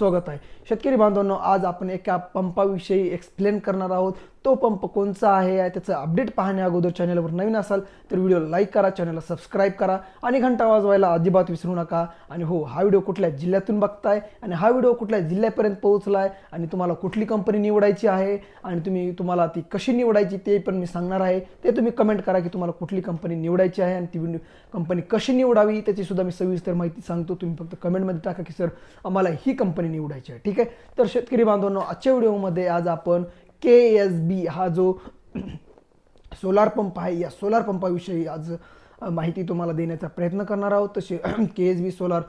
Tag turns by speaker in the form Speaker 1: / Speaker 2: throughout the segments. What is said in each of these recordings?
Speaker 1: स्वागत आहे. शेतकरी बांधवांनो आज आपण एका पंपाविषयी एक्सप्लेन करणार आहोत. तो पंप कोणचा आहे त्याचं अपडेट पाहण्या अगोदर चॅनलवर नवीन असाल तर व्हिडिओ लाईक करा चॅनलला सबस्क्राईब करा आणि घंटा वाजवायला अजिबात विसरू नका. आणि हो हा व्हिडिओ कुठल्या जिल्ह्यातून बघताय आणि हा व्हिडिओ कुठल्या जिल्ह्यापर्यंत पोहोचला आहे आणि तुम्हाला कुठली कंपनी निवडायची आहे आणि तुम्ही तुम्हाला ती कशी निवडायची ते पण मी सांगणार आहे. ते तुम्ही कमेंट करा की तुम्हाला कुठली कंपनी निवडायची आहे आणि ती कंपनी कशी निवडावी त्याची सुद्धा मी सविस्तर माहिती सांगतो. तुम्ही फक्त कमेंटमध्ये टाका की सर आम्हाला ही कंपनी निवडायचे आहे. ठीक आहे? तर शेतकरी बांधवांनो आजच्या व्हिडिओमध्ये आज आपण के एस बी हा जो सोलार पंप आहे या सोलार पंपाविषयी आज माहिती तुम्हाला देण्याचा प्रयत्न करणार आहोत. तसे के एस बी सोलार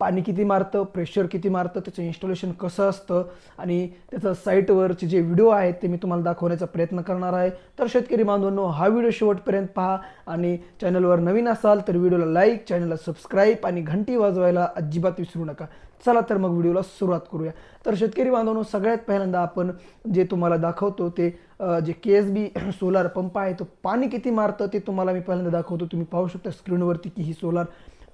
Speaker 1: पाणी किती मारतं प्रेशर किती मारतं त्याचं इन्स्टॉलेशन कसं असतं आणि त्याचं साईटवरचे जे व्हिडिओ आहेत ते मी तुम्हाला दाखवण्याचा प्रयत्न करणार आहे. तर शेतकरी बांधवांनो हा व्हिडिओ शेवटपर्यंत पहा आणि चॅनलवर नवीन असाल तर व्हिडिओला लाईक चॅनलला सबस्क्राईब आणि घंटी वाजवायला अजिबात विसरू नका. चला तर मग व्हिडिओला सुरुवात करूया. तर शेतकरी बांधवांनो सगळ्यात पहिल्यांदा आपण जे तुम्हाला दाखवतो ते जे K S B solar pump आहे तो पाणी किती मारतं ते तुम्हाला मी पहिल्यांदा दाखवतो. तुम्ही पाहू शकता स्क्रीनवरती की ही सोलार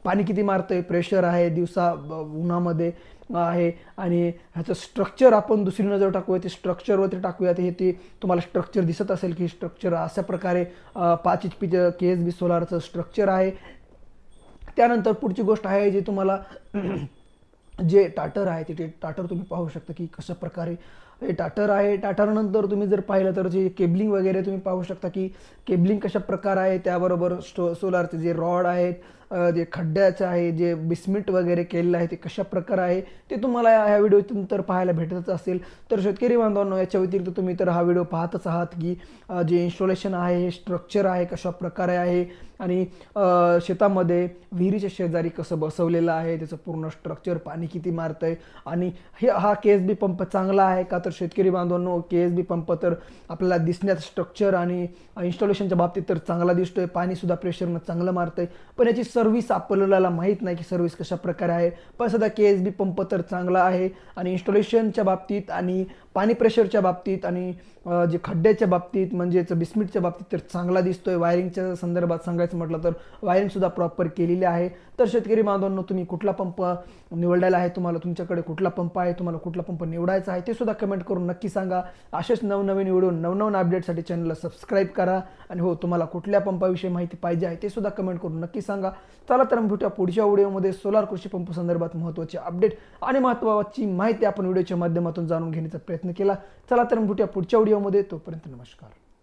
Speaker 1: पाणी किती मारतंय प्रेशर आहे दिवसा ब- उन्हामध्ये आहे. आणि ह्याचं स्ट्रक्चर आपण दुसरी नजर टाकूया ते स्ट्रक्चरवरती टाकूया हे ते तुम्हाला स्ट्रक्चर दिसत असेल की स्ट्रक्चर अशा प्रकारे पाच एच पीचं के एस बी सोलारचं स्ट्रक्चर आहे. त्यानंतर पुढची गोष्ट आहे जे तुम्हाला जे टाटर आहे ते टाटर तुम्ही पाहू शकता की कशा प्रकारे टाटर आहे. टाटरनंतर तुम्ही जर पाहिलं तर जे केबलिंग वगैरे तुम्ही पाहू शकता की केबलिंग कशा प्रकार आहे त्याबरोबर स्टो सोलारचे जे रॉड आहेत जे खड्ड्याचे आहे जे बिस्मिट वगैरे केलेलं आहे ते कशा प्रकार आहे ते तुम्हाला या ह्या व्हिडिओतून तर पाहायला भेटतच असेल. तर शेतकरी बांधवांनो याच्या व्यतिरिक्त तुम्ही तर हा व्हिडिओ पाहतच आहात की जे इन्स्टॉलेशन आहे हे स्ट्रक्चर आहे कशा प्रकारे आहे आणि शेतामध्ये विहिरीच्या शेजारी कसं बसवलेलं आहे त्याचं पूर्ण स्ट्रक्चर पाणी किती मारतंय आणि हे हा केस बी पंप चांगला आहे का? तर शेतकरी बांधवांनो के एस बी पंप तर आपल्याला दिसण्यात स्ट्रक्चर आणि इन्स्टॉलेशनच्या बाबतीत तर चांगला दिसतोय. पाणीसुद्धा प्रेशरनं चांगलं मारतंय. पण याची सर्व्हिस आपल्याला माहीत नाही की सर्व्हिस कशा प्रकारे आहे. पण सध्या के एस बी पंप तर चांगला आहे आणि इन्स्टॉलेशनच्या बाबतीत आणि पाणी प्रेशरच्या बाबतीत आणि जे खड्ड्याच्या बाबतीत म्हणजेच बिस्मिटच्या बाबतीत तर चांगला दिसतोय. वायरिंगच्या संदर्भात सांगायचं म्हटलं तर वायरिंगसुद्धा प्रॉपर केलेली आहे. तर शेतकरी बांधवांनो तुम्ही कुठला पंप निवडायला आहे? तुम्हाला तुमच्याकडे कुठला पंप आहे? तुम्हाला कुठला पंप निवडायचा आहे? ते सुद्धा कमेंट करून नक्की सांगा. असेच नवनवीन व्हिडिओ नवनवीन अपडेटसाठी चॅनलला सबस्क्राईब करा. आणि हो तुम्हाला कुठल्या पंपाविषयी माहिती पाहिजे आहे ते सुद्धा कमेंट करून नक्की सांगा. चला तर भेटूया पुढच्या व्हिडिओमध्ये सोलार कृषी पंप संदर्भात महत्त्वाचे अपडेट आणि महत्त्वाची माहिती आपण व्हिडिओच्या माध्यमातून जाणून घेण्याचा प्रयत्न केला. चला तर मग पुढच्या व्हिडिओमध्ये तोपर्यंत नमस्कार.